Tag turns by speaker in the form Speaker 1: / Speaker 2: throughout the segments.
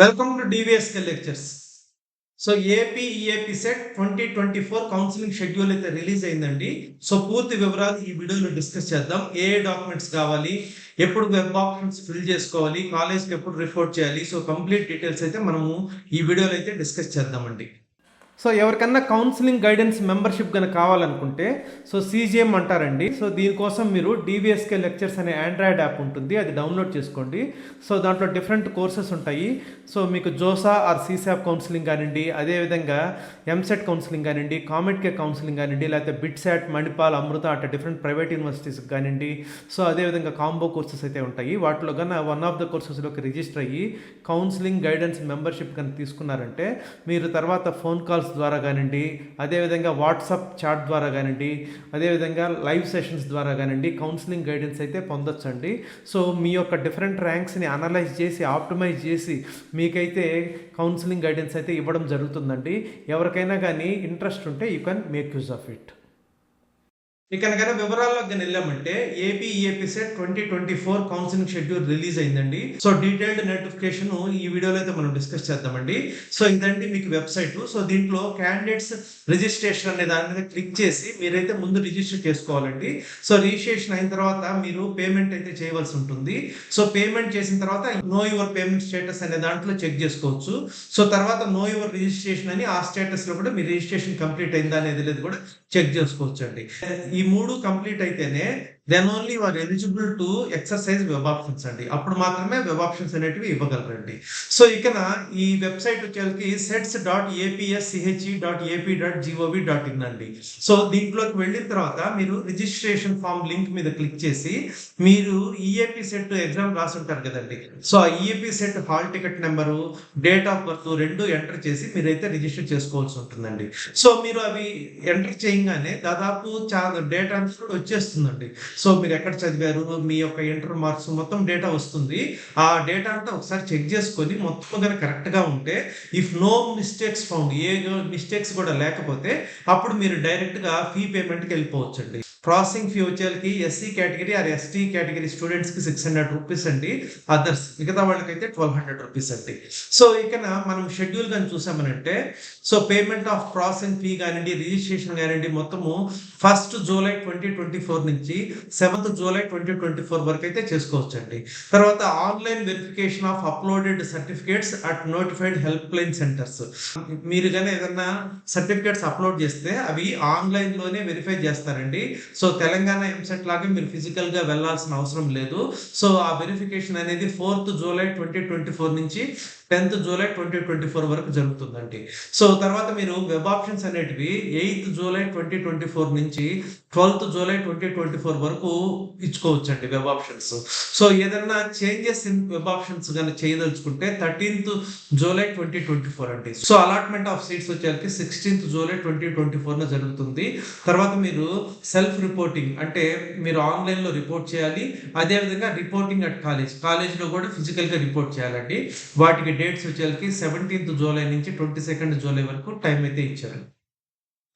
Speaker 1: Welcome to DVSK lectures so AP EAP CET twenty twenty four counselling schedule అయితే release అయిందండి. So పూర్తి వివరాలు ఈ వీడియోలో డిస్కస్ చేద్దాం. ఏ డాక్యుమెంట్స్ కావాలి? ఎప్పుడు వెబ్ ఆప్షన్స్ ఫిల్ చేసుకోవాలి? కాలేజ్కి ఎప్పుడు రిపోర్ట్ చేయాలి? సో కంప్లీట్ డీటెయిల్స్ అయితే మనము ఈ వీడియోలో అయితే డిస్కస్ చేద్దామండి.
Speaker 2: సో ఎవరికన్నా కౌన్సిలింగ్ గైడెన్స్ మెంబర్షిప్ కనుక కావాలనుకుంటే సో సీజీఎం అంటారండి. సో దీనికోసం మీరు డివిఎస్కే లెక్చర్స్ అనే ఆండ్రాయిడ్ యాప్ ఉంటుంది. అది డౌన్లోడ్ చేసుకోండి. సో దాంట్లో డిఫరెంట్ కోర్సెస్ ఉంటాయి. సో మీకు జోసా ఆర్ సీసాప్ కౌన్సిలింగ్ కానివ్వండి అదేవిధంగా ఎంసెట్ కౌన్సిలింగ్ కానివ్వండి కామెట్ కే కౌన్సిలింగ్ కానివ్వండి లేకపోతే బిట్సాట్ మణిపాల్ అమృత అట్లా డిఫరెంట్ ప్రైవేట్ యూనివర్సిటీస్కి కానివ్వండి. సో అదేవిధంగా కాంబో కోర్సెస్ అయితే ఉంటాయి. వాటిలో కన్నా వన్ ఆఫ్ ద కోర్సెస్లోకి రిజిస్టర్ అయ్యి కౌన్సిలింగ్ గైడెన్స్ మెంబర్షిప్ కనుక తీసుకున్నారంటే మీరు తర్వాత ఫోన్ కాల్స్ ద్వారా కానివ్వండి అదేవిధంగా వాట్సాప్ చాట్ ద్వారా కానివ్వండి అదేవిధంగా లైవ్ సెషన్స్ ద్వారా కానివ్వండి కౌన్సిలింగ్ గైడెన్స్ అయితే పొందొచ్చండి. సో మీ యొక్క డిఫరెంట్ ర్యాంక్స్ని అనలైజ్ చేసి ఆప్టిమైజ్ చేసి మీకైతే కౌన్సిలింగ్ గైడెన్స్ అయితే ఇవ్వడం జరుగుతుందండి. ఎవరికైనా కానీ ఇంట్రెస్ట్ ఉంటే you can make use of it
Speaker 1: ఇక కనుక వివరాల్లోకి వెళ్ళామంటే AP CET twenty twenty four counselling schedule release అయిందండి. సో డీటెయిల్డ్ నోటిఫికేషన్ ఈ వీడియోలో అయితే మనం డిస్కస్ చేద్దామండి. సో ఇదండి మీకు వెబ్సైట్ సో దీంట్లో క్యాండిడేట్స్ రిజిస్ట్రేషన్ అనే దాని మీద క్లిక్ చేసి మీరైతే ముందు రిజిస్టర్ చేసుకోవాలండి. సో రిజిస్ట్రేషన్ అయిన తర్వాత మీరు పేమెంట్ అయితే చేయవలసి ఉంటుంది. సో పేమెంట్ చేసిన తర్వాత నో యువర్ పేమెంట్ స్టేటస్ అనే దాంట్లో చెక్ చేసుకోవచ్చు. సో తర్వాత నో యువర్ రిజిస్ట్రేషన్ అని ఆ స్టేటస్లో కూడా మీ రిజిస్ట్రేషన్ కంప్లీట్ అయిందా అనేది లేదు కూడా చెక్ చేసుకోవచ్చు అండి ఈ మూడు కంప్లీట్ అయితేనే దెన్ ఓన్లీ వారు eligible to exercise web options అండి. అప్పుడు మాత్రమే వెబ్ ఆప్షన్స్ అనేటివి ఇవ్వగలరండి. సో ఇక్కడ ఈ వెబ్సైట్ వచ్చేసరికి CETS dot APS CHE dot AP dot GOV dot in అండి. సో దీంట్లోకి వెళ్ళిన తర్వాత మీరు రిజిస్ట్రేషన్ ఫామ్ లింక్ మీద క్లిక్ చేసి మీరు ఈఏపీ సెట్ ఎగ్జామ్ రాసుంటారు కదండి. సో ఆ EAP CET hall ticket number date of birth రెండు ఎంటర్ చేసి మీరైతే రిజిస్టర్ చేసుకోవాల్సి ఉంటుందండి. సో మీరు అవి ఎంటర్ చేయగానే దాదాపు చాలా డేటా అంతా వచ్చేస్తుందండి. సో మీరు ఎక్కడ చదివారు? మీ యొక్క ఇంటర్ మార్క్స్ మొత్తం డేటా వస్తుంది. ఆ డేటా అంతా ఒకసారి చెక్ చేసుకొని మొత్తం కనుక కరెక్ట్గా ఉంటే ఇఫ్ నో మిస్టేక్స్ ఫౌండ్ ఏ మిస్టేక్స్ కూడా లేకపోతే అప్పుడు మీరు డైరెక్ట్గా ఫీ పేమెంట్కి వెళ్ళిపోవచ్చండి. Processing ఫ్యూచర్కి SC category or ST category స్టూడెంట్స్కి సిక్స్ హండ్రెడ్ రూపీస్ అండి. అదర్స్ మిగతా వాళ్ళకైతే ట్వెల్వ్ హండ్రెడ్ రూపీస్ అండి. సో ఇక్కడ మనం షెడ్యూల్ కానీ చూసామనంటే so payment of processing fee కానివ్వండి రిజిస్ట్రేషన్ కానివ్వండి మొత్తము first July twenty twenty four నుంచి seventh July twenty twenty four వరకు అయితే చేసుకోవచ్చండి. తర్వాత online verification of uploaded certificates at notified help line centers మీరు కానీ ఏదన్నా సర్టిఫికేట్స్ అప్లోడ్ చేస్తే అవి ఆన్లైన్లోనే వెరిఫై చేస్తారండి. సో తెలంగాణ ఎంసెట్ లాగా మీరు ఫిజికల్గా వెళ్ళాల్సిన అవసరం లేదు. సో ఆ వెరిఫికేషన్ అనేది fourth July twenty twenty four నుంచి tenth July twenty twenty four వరకు జరుగుతుందండి. సో తర్వాత మీరు వెబ్ ఆప్షన్స్ అనేటివి eighth July twenty twenty four నుంచి twelfth July twenty twenty four వరకు ఇచ్చుకోవచ్చు అండి వెబ్ ఆప్షన్స్. సో ఏదైనా చేంజెస్ ఇన్ వెబ్ ఆప్షన్స్ కానీ చేయదలుచుకుంటే thirteenth July twenty twenty four అండి. సో అలాట్మెంట్ ఆఫ్ సీట్స్ వచ్చేసరికి sixteenth July twenty twenty four జరుగుతుంది. తర్వాత మీరు సెల్ఫ్ రిపోర్టింగ్ అంటే మీరు ఆన్లైన్లో రిపోర్ట్ చేయాలి. అదేవిధంగా రిపోర్టింగ్ అట్ కాలేజ్. కాలేజ్లో కూడా ఫిజికల్గా రిపోర్ట్ చేయాలండి. వాటికి డేట్స్ వచ్చేసరికి సెవెంటీన్త్ జూలై నుంచి ట్వంటీ సెకండ్ జూలై వరకు టైం అయితే ఇచ్చారు.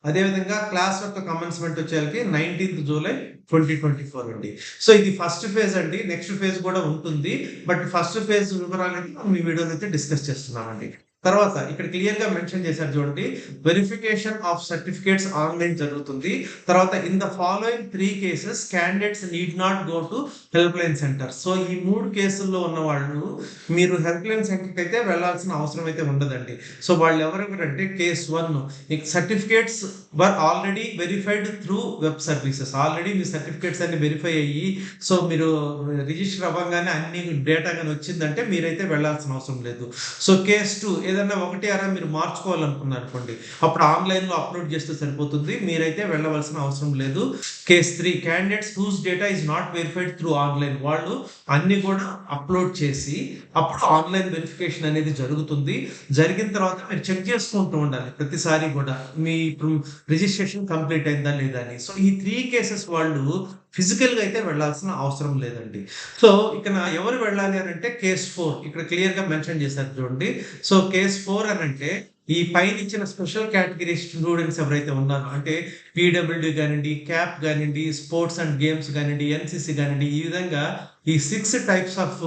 Speaker 1: అదేవిధంగా క్లాస్ యొక్క కమెన్స్మెంట్ వచ్చేసరికి nineteenth July twenty twenty four అండి. సో ఇది ఫస్ట్ ఫేజ్ అండి. నెక్స్ట్ ఫేజ్ కూడా ఉంటుంది. బట్ ఫస్ట్ ఫేజ్ వివరాలు అయితే మనం ఈ వీడియోలో అయితే డిస్కస్ చేస్తున్నామండి. తర్వాత ఇక్కడ క్లియర్గా మెన్షన్ చేశారు చూడండి వెరిఫికేషన్ ఆఫ్ సర్టిఫికేట్స్ ఆన్లైన్ జరుగుతుంది. తర్వాత in the following three cases candidates need not go to help line centre so ఈ మూడు కేసుల్లో ఉన్న వాళ్ళు మీరు హెల్ప్ లైన్ సెంటర్కి అయితే వెళ్ళాల్సిన అవసరం అయితే ఉండదండి. సో వాళ్ళు ఎవరెవరంటే case one certificates were already verified through web services already me certificates అన్ని వెరిఫై అయ్యి సో మీరు రిజిస్టర్ అవ్వగానే అన్ని డేటా కానీ వచ్చిందంటే మీరైతే వెళ్ళాల్సిన అవసరం లేదు. సో కేస్ టూ ఏదన్నా ఒకటి అరా మీరు మార్చుకోవాలనుకున్నారు అనుకోండి అప్పుడు ఆన్లైన్లో అప్లోడ్ చేస్తే సరిపోతుంది. మీరైతే వెళ్ళవలసిన అవసరం లేదు. Case three candidates whose data is not verified through online. వాళ్ళు అన్ని కూడా అప్లోడ్ చేసి అప్పుడు ఆన్లైన్ వెరిఫికేషన్ అనేది జరుగుతుంది. జరిగిన తర్వాత మీరు చెక్ చేసుకుంటూ ఉండాలి. ప్రతిసారి కూడా మీ రిజిస్ట్రేషన్ కంప్లీట్ అయిందా లేదా అని. సో ఈ త్రీ కేసెస్ వాళ్ళు ఫిజికల్గా అయితే వెళ్ళాల్సిన అవసరం లేదండి. సో ఇక్కడ ఎవరు వెళ్ళాలి అని అంటే కేస్ ఫోర్. ఇక్కడ క్లియర్గా మెన్షన్ చేశారు చూడండి. సో కేస్ ఫోర్ అని అంటే ఈ పైన ఇచ్చిన స్పెషల్ కేటగిరీ స్టూడెంట్స్ ఎవరైతే ఉన్నారో అంటే పీడబ్ల్యూడి కానివ్వండి క్యాప్ కానివ్వండి స్పోర్ట్స్ అండ్ గేమ్స్ కానివ్వండి ఎన్సిసి కానివ్వండి ఈ విధంగా ఈ సిక్స్ టైప్స్ ఆఫ్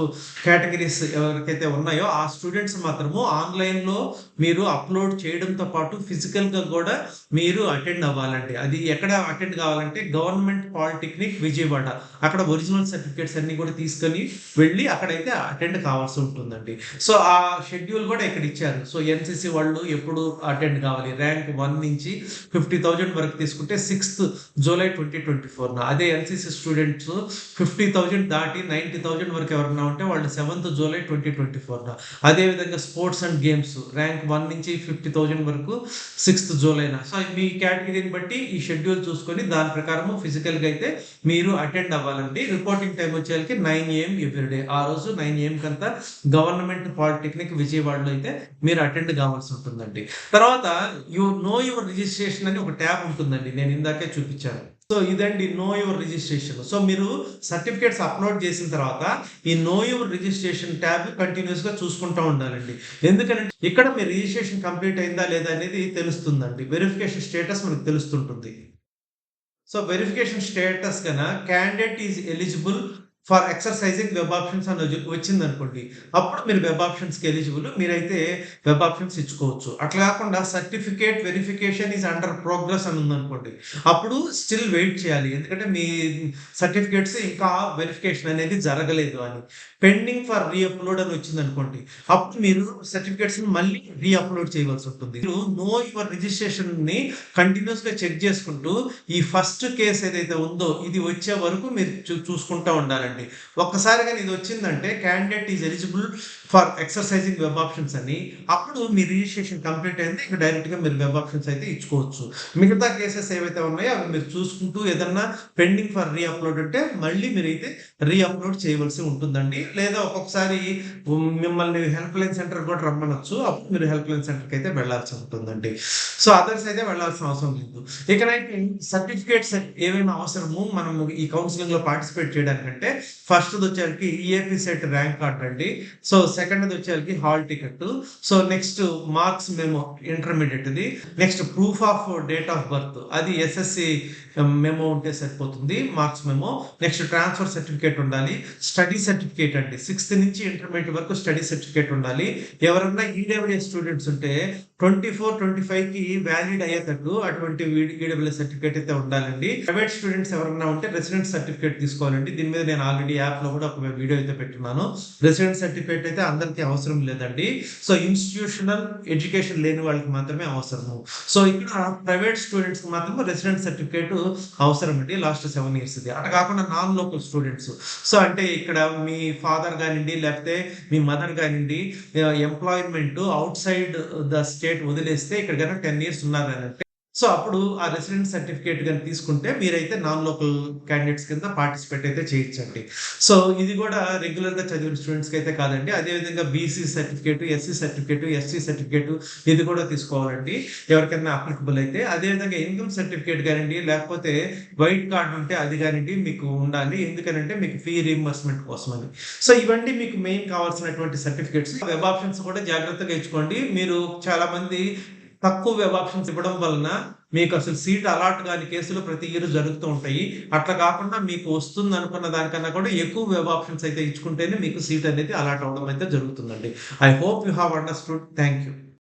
Speaker 1: కేటగిరీస్ ఎవరికైతే ఉన్నాయో ఆ స్టూడెంట్స్ మాత్రము ఆన్లైన్లో మీరు అప్లోడ్ చేయడంతో పాటు ఫిజికల్గా కూడా మీరు అటెండ్ అవ్వాలండి. అది ఎక్కడ అటెండ్ కావాలంటే గవర్నమెంట్ పాలిటెక్నిక్ విజయవాడ. అక్కడ ఒరిజినల్ సర్టిఫికేట్స్ అన్నీ కూడా తీసుకొని వెళ్ళి అక్కడైతే అటెండ్ కావాల్సి ఉంటుందండి. సో ఆ షెడ్యూల్ కూడా ఇక్కడ ఇచ్చారు. సో ఎన్సిసి వాళ్ళు ఎప్పుడు అటెండ్ కావాలి? ర్యాంక్ వన్ నుంచి ఫిఫ్టీ థౌజండ్ వరకు తీసుకుంటే సిక్స్త్ జూలై ట్వంటీ ట్వంటీ ఫోర్న అదే ఎన్సిసి స్టూడెంట్స్ ఫిఫ్టీ థౌజండ్ దాటి నైంటీ థౌజండ్ వరకు ఎవరన్నా ఉంటే వాళ్ళు సెవెంత్ జూలై ట్వంటీ ట్వంటీ ఫోర్న అదేవిధంగా sports and games rank one నుంచి ఫిఫ్టీ థౌజండ్ వరకు సిక్స్త్ జూలైన సో మీ కేటగిరీని బట్టి ఈ షెడ్యూల్ చూసుకొని దాని ప్రకారం ఫిజికల్గా అయితే మీరు అటెండ్ అవ్వాలండి. రిపోర్టింగ్ టైం వచ్చేసరికి నైన్ ఏఎం ఎవ్రీడే ఆ రోజు నైన్ ఏఎం కంతా గవర్నమెంట్ పాలిటెక్నిక్ విజయవాడలో అయితే మీరు అటెండ్ కావాల్సి ఉంటుంది. ఉంటుందండి. తర్వాత యు నో యువర్ రిజిస్ట్రేషన్ అని ఒక ట్యాబ్ ఉంటుందండి. నేను ఇందాకే చూపించాను. సో ఇదండి నో యువర్ రిజిస్ట్రేషన్ సో మీరు సర్టిఫికేట్స్ అప్లోడ్ చేసిన తర్వాత ఈ నో యువర్ రిజిస్ట్రేషన్ ట్యాబ్ కంటిన్యూస్గా చూసుకుంటూ ఉండాలండి. ఎందుకంటే ఇక్కడ మీ రిజిస్ట్రేషన్ కంప్లీట్ అయిందా లేదా అనేది తెలుస్తుందండి. వెరిఫికేషన్ స్టేటస్ మనకు తెలుస్తుంటుంది. సో వెరిఫికేషన్ స్టేటస్ కన్నా candidate is eligible for exercising web options అని వచ్చింది అనుకోండి అప్పుడు మీరు వెబ్ ఆప్షన్స్కి ఎలిజిబుల్ మీరైతే వెబ్ ఆప్షన్స్ ఇచ్చుకోవచ్చు. అట్లా కాకుండా certificate verification is under progress అని ఉందనుకోండి అప్పుడు స్టిల్ వెయిట్ చేయాలి. ఎందుకంటే మీ సర్టిఫికేట్స్ ఇంకా వెరిఫికేషన్ అనేది జరగలేదు అని. పెండింగ్ ఫర్ రీఅప్లోడ్ అని వచ్చింది అనుకోండి అప్పుడు మీరు సర్టిఫికేట్స్ని మళ్ళీ రీఅప్లోడ్ చేయవలసి ఉంటుంది. మీరు నో యువర్ రిజిస్ట్రేషన్ని కంటిన్యూస్గా చెక్ చేసుకుంటూ ఈ ఫస్ట్ కేసు ఏదైతే ఉందో ఇది వచ్చే వరకు మీరు చూ- చూసుకుంటా ఉండాలండి. అండి ఒక్కసారిగా ఇది వచ్చిందంటే candidate is eligible for exercising web options అని. అప్పుడు మీ రిజిస్ట్రేషన్ కంప్లీట్ అయింది. ఇక డైరెక్ట్గా మీరు వెబ్ ఆప్షన్స్ అయితే ఇచ్చుకోవచ్చు. మిగతా కేసెస్ ఏవైతే ఉన్నాయో అవి మీరు చూసుకుంటూ ఏదన్నా పెండింగ్ ఫర్ రీ అప్లోడ్ అంటే మళ్ళీ మీరైతే రీ అప్లోడ్ చేయవలసి ఉంటుందండి. లేదా ఒక్కొక్కసారి మిమ్మల్ని హెల్ప్ లైన్ సెంటర్ కూడా రమ్మనొచ్చు. అప్పుడు మీరు హెల్ప్ లైన్ సెంటర్కి అయితే వెళ్ళాల్సి ఉంటుందండి. సో అదర్స్ అయితే వెళ్ళాల్సిన అవసరం లేదు. ఇకనైతే సర్టిఫికేట్స్ ఏమైనా అవసరము మనం ఈ కౌన్సిలింగ్లో పార్టిసిపేట్ చేయడానికంటే ఫస్ట్ది వచ్చేసరికి ఈఏపీ సెట్ ర్యాంక్ కార్డ్ అండి. సో సెకండ్ సెకండ్ వచ్చేసరికి hall ticket so next marks మేము ఇంటర్మీడియట్ది next proof of date of birth అది ఎస్ఎస్సి మెమో ఉంటే సరిపోతుంది marks memo next transfer certificate ఉండాలి. స్టడీ సర్టిఫికేట్ అండి. సిక్స్త్ నుంచి ఇంటర్మీడియట్ వరకు స్టడీ సర్టిఫికేట్ ఉండాలి. ఎవరన్నా ఈడబ్ల్యూఎస్ స్టూడెంట్స్ ఉంటే ట్వంటీ ఫోర్ ట్వంటీ ఫైవ్కి వ్యాలిడ్ అయ్యేటట్టు అటువంటి ఈడబ్ల్యూ సర్టిఫికేట్ అయితే ఉండాలండి. ప్రైవేట్ స్టూడెంట్స్ ఎవరైనా ఉంటే రెసిడెంట్ సర్టిఫికేట్ తీసుకోవాలండి. దీని మీద నేను ఆల్రెడీ యాప్లో కూడా ఒక వీడియో అయితే పెట్టున్నాను. రెసిడెంట్ సర్టిఫికేట్ అయితే అందరికీ అవసరం లేదండి. సో ఇన్స్టిట్యూషనల్ ఎడ్యుకేషన్ లేని వాళ్ళకి మాత్రమే అవసరము. సో ఇక్కడ ప్రైవేట్ స్టూడెంట్స్కి మాత్రం రెసిడెంట్ సర్టిఫికేట్ అవసరం అండి. లాస్ట్ సెవెన్ ఇయర్స్ ఇది అట్లా కాకుండా నాన్ లోకల్ స్టూడెంట్స్ సో అంటే ఇక్కడ మీ ఫాదర్ కానివ్వండి లేకపోతే మీ మదర్ కానివ్వండి employment outside the state వదిలేస్తే ఇక్కడ కనుక టెన్ ఇయర్స్ ఉన్నారని అంటే సో అప్పుడు ఆ రెసిడెంట్ సర్టిఫికేట్ కానీ తీసుకుంటే మీరైతే నాన్ లోకల్ క్యాండిడేట్స్ కింద పార్టిసిపేట్ అయితే చేయించండి. సో ఇది కూడా రెగ్యులర్గా చదివిన స్టూడెంట్స్కి అయితే కాదండి. అదే విధంగా BC certificate SC certificate SC certificate ఇది కూడా తీసుకోవాలండి. ఎవరికైనా అప్లికబుల్ అయితే. అదే విధంగా ఇన్కమ్ సర్టిఫికేట్ కానివ్వండి లేకపోతే వైట్ కార్డ్ ఉంటే అది కానివ్వండి మీకు ఉండాలి. ఎందుకనంటే మీకు ఫీ రీంబర్స్మెంట్ కోసమని. సో ఇవన్నీ మీకు మెయిన్ కావాల్సినటువంటి సర్టిఫికేట్స్ వెబ్ ఆప్షన్స్ కూడా జాగ్రత్తగా ఇచ్చుకోండి మీరు చాలామంది తక్కువ వెబ్ ఆప్షన్స్ ఇవ్వడం వలన మీకు అసలు సీట్ అలాట్ కాని కేసులు ప్రతి ఇయర్ జరుగుతూ ఉంటాయి. అట్లా కాకుండా మీకు వస్తుంది అనుకున్న దానికన్నా కూడా ఎక్కువ వెబ్ ఆప్షన్స్ అయితే ఇచ్చుకుంటేనే మీకు సీట్ అనేది అలాట్ అవ్వడం అయితే జరుగుతుందండి. I hope you have understood thank you